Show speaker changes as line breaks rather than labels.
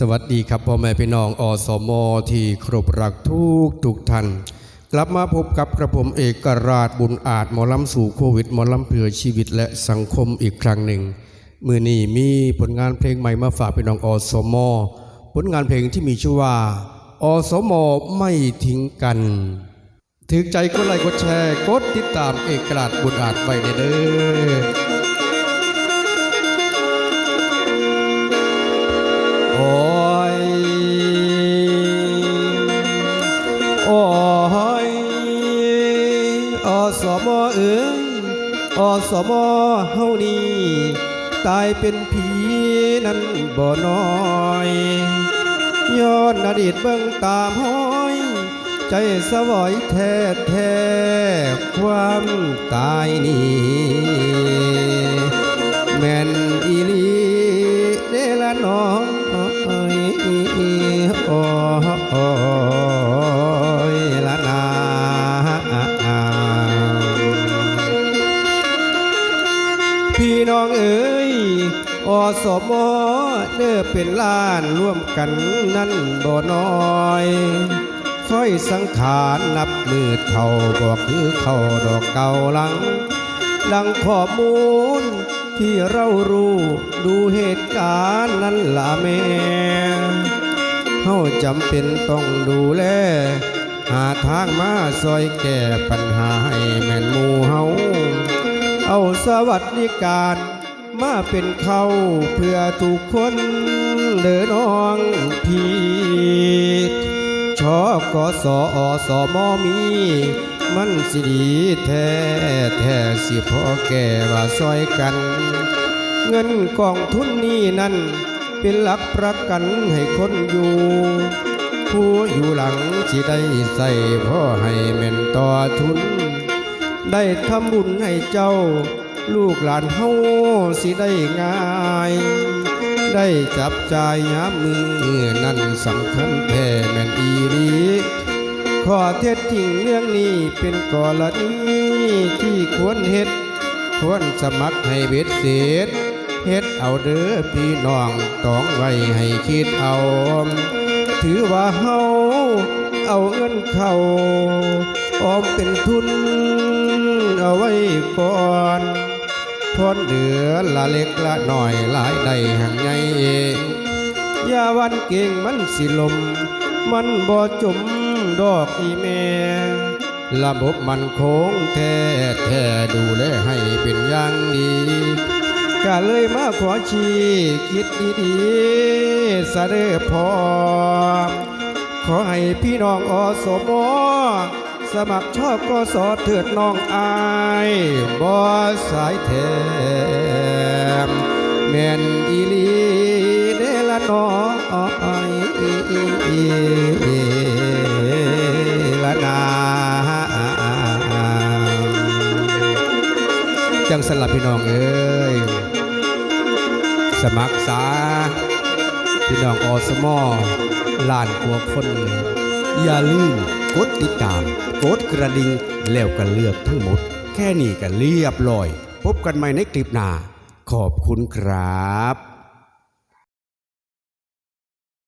สวัสดีครับพ่อแม่พี่น้องอสมที่ครบรักทุกทุกท่านกลับมาพบกับกระผมเอกราชบุญอาจหมอลำสู่โควิดหมอลำเพื่อชีวิตและสังคมอีกครั้งหนึ่งมือนี้มีผลงานเพลงใหม่มาฝากพี่น้องอสมผลงานเพลงที่มีชื่อว่าอสมไม่ทิ้งกันถึงใจกดไลค์กดแชร์กดติดตามเอกราชบุญอาจไว้เด้อ อยอสมเอิงอสมเฮานี่ตายเป็นผีนั้นบ่น้อยย้อนอดีตเบิ่งตามห้อย ใจสวอยแท้แท้ความตายนี่แม่นอีลีเดละน้องอ้ยอ้ย พี่น้องเอ๋ยอสมเด้อเป็นล้านร่วมกันนั่นบ่น้อยค่อยสังขารนับมือเท่าบอกคือเข้าดอกเก่าลัง ดังข้อมูลที่เรารู้ดูเหตุการณ์นั้นละแม่เฮาจำเป็นต้องดูแล หาทางมาซอยแก้ปัญหาให้แม่นหมูเฮา เอาสวัสดิการ มาเป็นเขาเพื่อทุกคนเด้อน้องพี่ชอกสอสอมอมี มันสิดีแท้แท้สิพอแก่ว่าซอยกัน เงินกองทุนนี้นั่น เป็นหลักประกันให้คนอยู่ ผู้อยู่หลังสิได้ใส่พ่อให้แม่นต่อทุน ได้ทำบุญให้เจ้า ลูกหลานเฮาสิได้ง่าย ได้จับจ่ายยามมือนั่นสำคัญแท้แม่นอีหลีข้อเท็จจริงเรื่องนี้เป็นกรณีที่ควรเฮ็ด ควรสมัครให้เบ็ดเสร็จเฮ็ดเอาเด้อพี่น้องต้องไว้ให้คิดเอา ถือว่าเฮาเอาเงินเข้า ออมเป็นทุนเอาไว้ก่อนพรเหลือละเล็กละหน่อยหลายใดหังใหญ่เองยาวันเก่งมันสิลม มันบ่จมดอกอีแม่ระบบมันคงแท้แท้ดูแลให้เป็นอย่างดีก็เลยมาขอชีคิดดีๆสะเด้อพอ ขอให้พี่น้องอสมอ สมัครชอบก็สอเถิดน้องอายบ่สายแถมแม่นอีลีเดละน้อยละนาจังสลับพี่น้องเอ้ยสมัครสาพี่น้องอสมอลานกว่าคน อย่าลืมกดติดตาม กดกระดิ่งแล้วก็เลือกทั้งหมด แค่นี้ก็เรียบร้อย พบกันใหม่ในคลิปหน้า ขอบคุณครับ